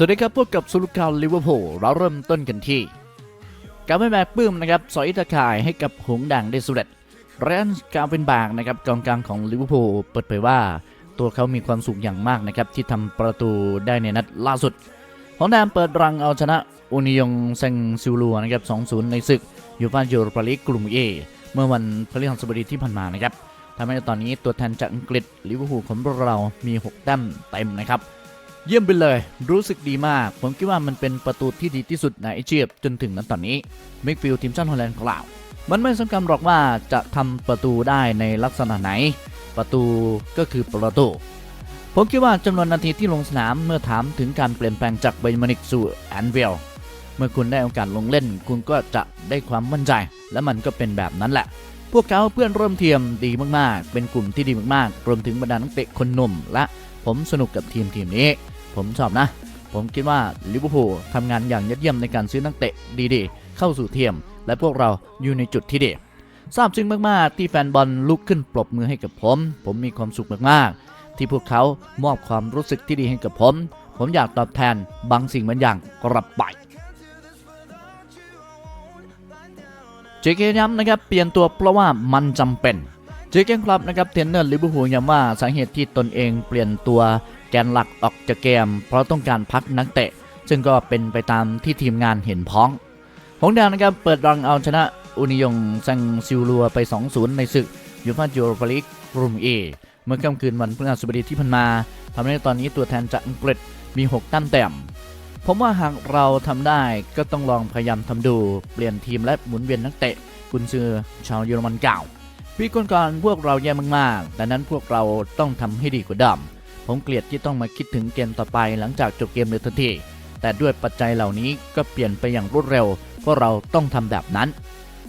สวัสดีครับพบกับสุลุกาลิเวอร์พูลเราเริ่มต้นกันที่การไม่แบกปื้มนะครับสอยตะข่ายให้กับหงด่างได้สำเร็จแรนกาวเป็นบากนะครับกองกลางของลิเวอร์พูลเปิดเผยว่า ตัวเขามีความสุขอย่างมากนะครับที่ทำประตูได้ในนัดล่าสุดหงส์แดงเปิดรังเอาชนะอุนิยงเซงซิลลัวนะครับ 2-0 ในศึกยูฟ่ายูโรปาลีกกลุ่มเอเมื่อวันพฤหัสบดีที่ผ่านมานะครับทำให้ตอนนี้ตัวแทนจากอังกฤษลิเวอร์พูลของเรามี 6 แต้มเต็มนะครับ เยี่ยมไปเลย รู้สึกดีมาก ผมคิดว่ามันเป็นประตูที่ดีที่สุดในเอเชียจนถึงนั้นตอนนี้มิกฟิลทีมชาติฮอลแลนด์กล่าว มันไม่สำคัญหรอกว่าจะทำประตูได้ในลักษณะไหน ประตูก็คือประตู ผมคิดว่าจำนวนนาทีที่ลงสนามเมื่อถามถึงการเปลี่ยนแปลงจากไบย์มานิกสู่แอนเวลเมื่อคุณได้โอกาสลงเล่น คุณก็จะได้ความมั่นใจ และมันก็เป็นแบบนั้นแหละ พวกเขาเพื่อนร่วมทีมดีมากๆ เป็นกลุ่มที่ดีมากๆ รวมถึงบรรดานักเตะคนหนุ่มและผมสนุกกับทีมทีมนี้ ผมชอบนะ ผมคิดว่าลิเวอร์พูลทำงานอย่างยอดเยี่ยมในการซื้อนักเตะดีๆ เข้าสู่เทียม และพวกเราอยู่ในจุดที่ดีทราบซึ้งมากๆ ที่แฟนบอลลุกขึ้นปรบมือให้กับผม ผมมีความสุขมากๆ ที่พวกเขามอบความรู้สึกที่ดีให้กับผม ผมอยากตอบแทนบางสิ่งบางอย่างกลับไปเจเกย้ำนะครับเปลี่ยนตัวเพราะว่ามันจำเป็นเจเกนครับนะครับเทรนเนอร์ลิเวอร์พูลย้ำว่าสาเหตุที่ตนเองเปลี่ยนตัว แกนหลักออกจากเกม เพราะต้องการพักนักเตะ ซึ่งก็เป็นไปตามที่ทีมงานเห็นพ้อง หงแดงนะครับเปิดรังเอาชนะอุนิยงซังซิลลัวไป 2-0 ในศึกยูฟ่ายูโรปาลีกกลุ่มเอเมื่อค่ำคืนวันพฤหัสบดีที่ผ่านมาทำให้ตอนนี้ตัวแทนจากอังกฤษมี6แต้มแต้มผมว่าหากเราทำได้ก็ต้องลองพยายามทำดู เปลี่ยนทีมและหมุนเวียนนักเตะกุนซือชาวเยอรมันเก่าปีก่อนๆพวกเราแย่มากๆ แต่นั้นพวกเราต้องทำให้ดีกว่าเดิม ผมเกลียดที่ต้องมาคิดถึงเกมต่อไปหลังจากจบเกมเลยทันที แต่ด้วยปัจจัยเหล่านี้ก็เปลี่ยนไปอย่างรวดเร็วเพวกเราต้องทำแบบนั้น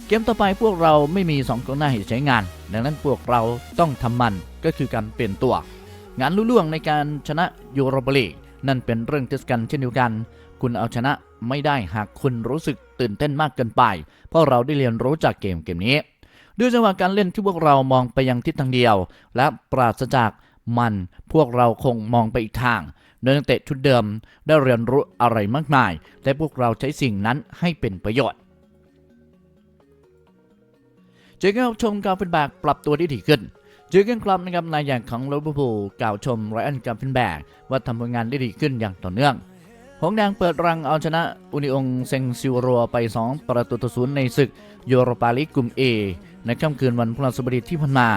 เกมต่อไปพวกเราไม่มี2กองหน้าให้ใช้งาน ดังนั้นพวกเราต้องทำมันก็คือการเปลี่ยนตัว งานลุล่วงในการชนะยูโรปลีกนั่นเป็นเรื่องเทศกันเช่นเดียวกัน คุณเอาชนะไม่ได้หากคุณรู้สึกตื่นเต้นมากเกินไป เพราะเราได้เรียนรู้จากเกมเกมนี้ด้วยจังหวะการเล่นที่พวกเรามองไปยังทิศทางเดียว และปราศจาก มันพวกเราคงมองไปอีกทางโดยนักเตะชุดเดิมได้เรียนรู้อะไรมากมาย และพวกเราใช้สิ่งนั้นให้เป็นประโยชน์เจอเกนชมกาเฟนแบกปรับตัวได้ดีขึ้นเจอเกนคลับนะครับนายใหญ่ของลิเวอร์พูลกล่าวชมไรอันกาเฟนแบกว่าทำผลงานได้ดีขึ้นอย่างต่อเนื่อง หงแดงเปิดรังเอาชนะอุนิองเซงซิวรัวไป 2 ประตูต่อศูนย์ในศึกยูโรปาลีกกลุ่ม A ในค่ำคืนวันพฤหัสบดีที่ผ่านมา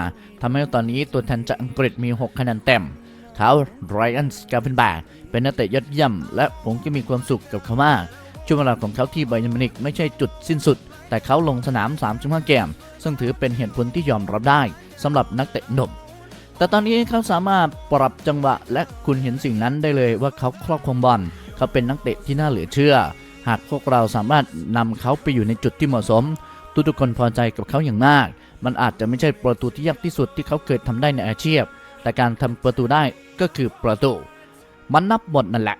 ทำให้ตอนนี้ตัวแทนจากอังกฤษมี 6 คะแนนเต็ม เขาไรอันสกาเฟนแบกเป็นนักเตะยอดเยี่ยม และผมก็มีความสุขกับเขามาก ช่วงเวลาของเขาที่ไบยร์นมินิกไม่ใช่จุดสิ้นสุด แต่เขาลงสนาม 3.5 เกม ซึ่งถือเป็นเหตุผลที่ยอมรับได้สำหรับนักเตะหนุ่มแต่ตอนนี้เขาสามารถปรับจังหวะและคุณเห็นสิ่งนั้นได้เลยว่าเขาครอบครองบอลเขาเป็นนักเตะที่น่าเหลือเชื่อ หากพวกเราสามารถนำเขาไปอยู่ในจุดที่เหมาะสม ทุกๆคนพอใจกับเขาอย่างมาก มันอาจจะไม่ใช่ประตูที่ยากที่สุดที่เขาเคยทำได้ในอาชีพ แต่การทำประตูได้ก็คือประตู มันนับหมดนั่นแหละ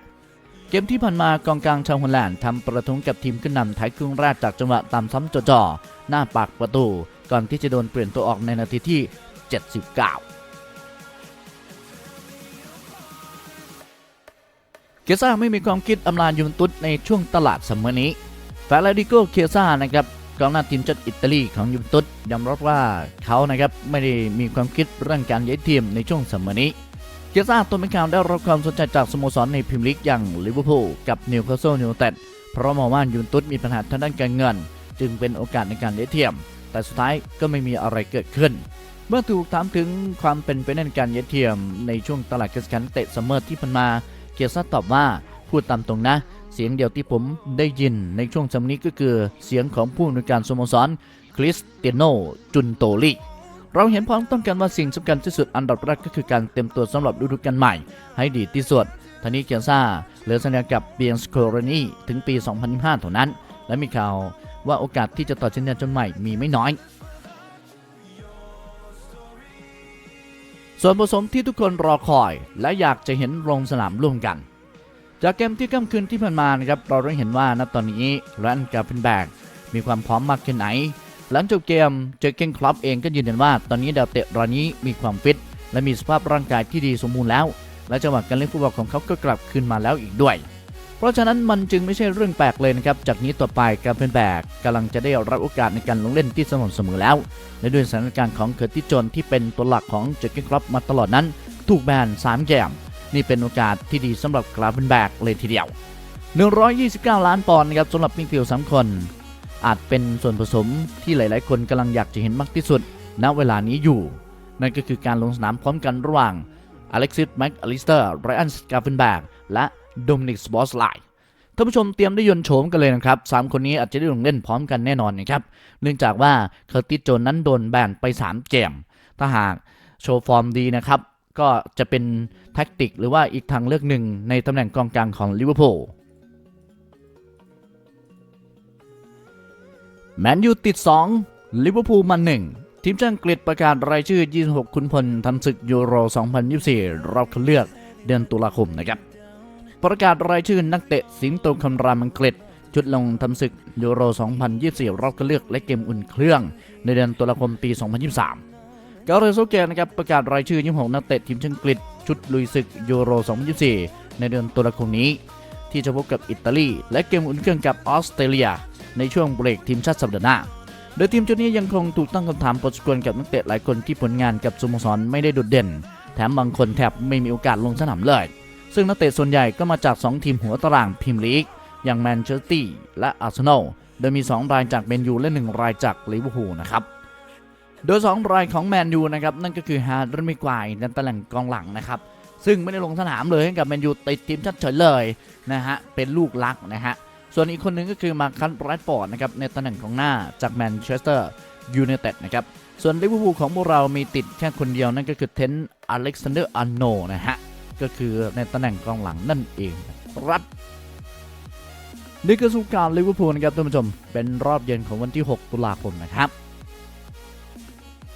เกมที่ผ่านมากองกลางชาวฮอลแลนด์ทำประท้วงกับทีมขึ้นนำท้ายครึ่งแรกจากจังหวะตามซ้ำจ่อๆหน้าปากประตู ก่อนที่จะโดนเปลี่ยนตัวออกในนาทีที่ 79เคียซ่าไม่มีความคิดอำลายูนตุสในช่วงตลาดซัมมอนี้แฟาลาดิโกเคียซ่านะครับ กองหน้าทีมชาติอิตาลีของยูเวนตุสยอมรับว่าเขานะครับไม่ได้มีความคิดเรื่องการย้ายทีมในช่วงซัมเมอร์นี้เคียซ่าตัวเป็นข่าวได้รับความสนใจจากสโมสรในพรีเมียร์ลีกอย่างลิเวอร์พูลกับนิวคาสเซิลยูไนเต็ดเพราะมองว่ายูเวนตุสมีปัญหาทางด้านการเงิน จึงเป็นโอกาสในการย้ายทีมแต่สุดท้ายก็ไม่มีอะไรเกิดขึ้น เมื่อถูกถามถึงความเป็นไปในการย้ายทีมในช่วงตลาดกระแสนเตะซัมเมอร์ที่ผ่านมาเกียร์ซัตตอบว่าพูดตามตรงนะ เสียงเดียวที่ผมได้ยินในช่วงสมัยนี้ก็คือเสียงของผู้อำนวยการสโมสรคริสเตียโนจุนโตลีเราเห็นพ้องต้องกันว่าสิ่งสำคัญที่สุดอันดับแรกก็คือการเตรียมตัวสำหรับฤดูกาลใหม่ ให้ดีที่สุดทานี้เกียร์ซ่าเหลือสัญญากับเบียนสโครนีถึงปี 2025เท่านั้น และมีข่าวว่าโอกาสที่จะต่อสัญญาจนใหม่มีไม่น้อย ส่วนผสมที่ทุกคนรอคอยและอยากจะเห็นลงสนามร่วมกัน จากเกมที่ค่ำคืนที่ผ่านมานะครับเราได้เห็นว่าณตอนนี้แรนกาเฟนแบกมีความพร้อมมากแค่ไหน หลังจบเกมเจอเกนคลับเองก็ยืนยันว่า ตอนนี้ดาวเตะรายนี้มีความฟิต และมีสภาพร่างกายที่ดีสมบูรณ์แล้ว และจังหวะการเล่นฟุตบอลของเขาก็กลับคืนมาแล้วอีกด้วย เพราะฉะนั้นมันจึงไม่ใช่เรื่องแปลกเลยนะครับจากนี้ต่อไปการเป็นแบกกำลังจะได้รับโอกาสในการลงเล่นที่สม่ำเสมอแล้วและด้วยสถานการณ์ของเคอร์ติสโจนที่เป็นตัวหลักของเจอเกนครอปมาตลอดนั้น ถูกแบน3แกม นี่เป็นโอกาสที่ดีสำหรับกราฟเป็นแบกเลยทีเดียว 129 ล้านปอนด์นะครับสำหรับมิดฟิลสามคน อาจเป็นส่วนผสมที่หลาย ๆ คนกำลังอยากจะเห็นมากที่สุด ณเวลานี้อยู่ นั่นก็คือการลงสนามพร้อมกันระหว่างอเล็กซิสแม็กอลิสเตอร์ไรอันสกาเฟนแบกและโดมินิกสบอสไลท่านผู้ชมเตรียมได้ยนโฉมกันเลยนะครับสามคนนี้อาจจะได้ลงเล่นพร้อมกันแน่นอนนะครับ เนื่องจากว่าเคอร์ติสโจนนั้นโดนแบนไป 3 เกม ถ้าหากโชว์ฟอร์มดีนะครับ ก็จะเป็นแท็กติกหรือว่าอีกทางเลือกหนึ่งในตำแหน่งกองกลางของลิเวอร์พูลแมนยูติด 2 ลิเวอร์พูลมา1ทีมชาติอังกฤษประกาศรายชื่อ 26ขุนพลทันศึกยูโร 2024 รอบคัดเลือกเดือนตุลาคมนะครับ ประกาศรายชื่อนักเตะสิงโตคำรามอังกฤษ ชุดลงทำศึกยูโร 2024 รอบคัดเลือกและเกมอุ่นเครื่อง ในเดือนตุลาคมปี 2023 กาเรโซเกนะครับประกาศรายชื่อ 26 นักเตะทีมชาติอังกฤษ ชุดลุยศึกยูโร 2024 ในเดือนตุลาคมนี้ ที่จะพบกับอิตาลี และเกมอุ่นเครื่องกับออสเตรเลีย ในช่วงเบรกทีมชาติสัปดาห์หน้า โดยทีมชุดนี้ยังคงถูกตั้งคำถามปดสกวนกับนักเตะหลายคนที่ผลงานกับสโมสรไม่ได้โดดเด่น แถมบางคนแทบไม่มีโอกาสลงสนามเลย ซึ่งนักเตะส่วนใหญ่ก็มาจาก 2 ทีมหัวตารางพรีเมียร์ลีกอย่างแมนเชสเตอร์และอาร์เซนอล โดยมี 2 รายจากแมนยูและ 1 รายจากลิเวอร์พูลนะครับ โดย 2 รายของแมนยูนะครับนั่นก็คือฮาร์ดมิกวายในตำแหน่งกองหลังนะครับซึ่งไม่ได้ลงสนามเลยให้กับแมนยูติดทีมชาติเฉยเลยนะฮะเป็นลูกรักนะฮะส่วนอีกคนหนึงก็คือมาคันแรดฟอร์ดนะครับในตำแหน่งของหน้าจากแมนเชสเตอร์ยูไนเต็ดนะครับส่วนลิเวอร์พูลของพวกเรามีติดแค่คนเดียวนั่นก็คือเทนอเล็กซานเดอร์อันโนนะฮะก็คือในตำแหน่งกองหลังนั่นเองครับนี่คือสุการลิเวอร์พูลนะครับท่านผู้ชมเป็นรอบเย็นของวันที่ 6 ตุลาคมนะครับ